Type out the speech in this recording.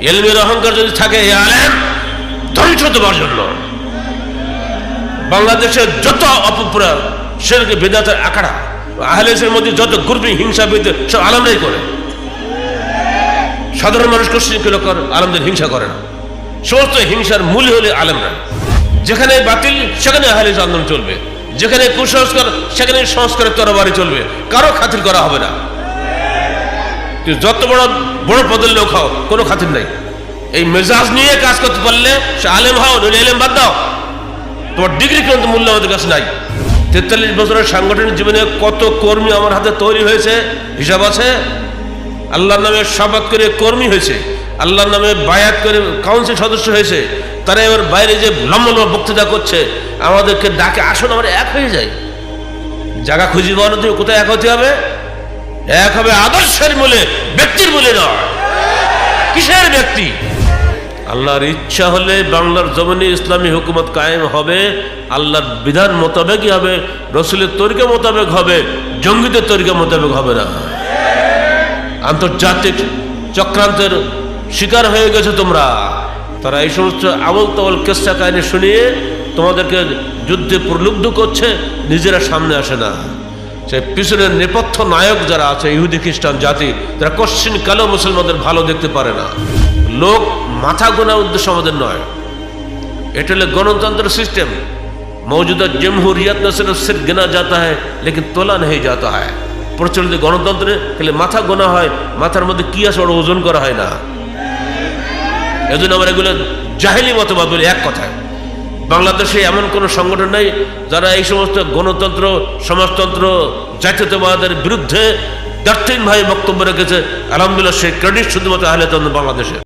এলমের অহংকার যদি থাকে আলেম ধ্বংস তোমার জন্য। বাংলাদেশের যত অপপ্রয়াগ সেটাকে বেদাতের আকাড়া আহলেসের মধ্যে যত গ্রুপিং হিংসা বিদ্যে সব আলমরাই করে। সাধারণ মানুষ কোশ্চিন আলমদের হিংসা করে না। সমস্ত হিংসার মূল হলে আলেমরা। যেখানে বাতিল, সেখানে আহলেস আন্দোলন চলবে। যেখানে কুসংস্কার, সেখানে সংস্কারের তরবারি চলবে। কারও খাতির করা হবে না। তুই যত বড় বড় পদের লোক হও, কোনো খাতির নাই। এই মেজাজ নিয়ে কাজ করতে পারলে সে আলেম হও, নইলে এলেম বাদ দাও। তোমার ডিগ্রি কিন্তু মূল্য আমাদের কাছে নাই। তেতাল্লিশ বছরের সাংগঠনিক জীবনে কত কর্মী আমার হাতে তৈরি হয়েছে, হিসাব আছে? আল্লাহর নামে শপথ করে কর্মী হয়েছে, আল্লাহর নামে বায়াত করে কাউন্সিল সদস্য হয়েছে। তারা এবার বাইরে যে লম্বা লম্বা বক্তৃতা করছে, আমাদেরকে ডাকে আসুন, আমরা এক হয়ে যাই। জায়গা খুঁজি পাওয়ানো তুমি কোথায় এক হতে হবে? এক হবে আদর্শের মূলে, ব্যক্তির মূলে নয়। কিসের ব্যক্তি? আল্লাহর ইচ্ছা হলে বাংলার জমিনে ইসলামী হুকুমত কায়েম হবে, আল্লাহর বিধান মোতাবেকই হবে, রসুলের তরিকা মোতাবেক হবে, জঙ্গিদের তরিকা মোতাবেক হবে না। আন্তর্জাতিক চক্রান্তের শিকার হয়ে গেছে তোমরা। তারা এই সমস্ত আমল তবল কেসা কাহিনী শুনিয়ে তোমাদেরকে যুদ্ধে প্রলুব্ধ করছে, নিজেরা সামনে আসে না। সে পিছনের নেপথ্য নায়ক যারা আছে, ইহুদি, খ্রিস্টান জাতি, তারা কশ্চিন কালেও মুসলমানদের ভালো দেখতে পারে না। লোক মাথা গোনার উদ্দেশ্য আমাদের নয়। এটা হলে গণতন্ত্র সিস্টেম মৌজুদা জমহুরিয়াত না সিরফ সির গেনা যাতা হয়, লেকিন তোলা নেই যাতা হয়। প্রচলিত গণতন্ত্রে খেলে মাথা গোনা হয়, মাথার মধ্যে কি আছে ওর ওজন করা হয় না। এজন্য আমরা এগুলো জাহেলি মতবাদ বলি, এক কথায়। বাংলাদেশে এমন কোনো সংগঠন নেই যারা এই সমস্ত গণতন্ত্র, সমাজতন্ত্র, জাতীয়তাবাদের বিরুদ্ধে দার্থিন ভাই বক্তব্য রেখেছে। আলহামদুলিল্লাহ, সেই ক্রেডিট শুধুমাত্র আহলে বাংলাদেশে।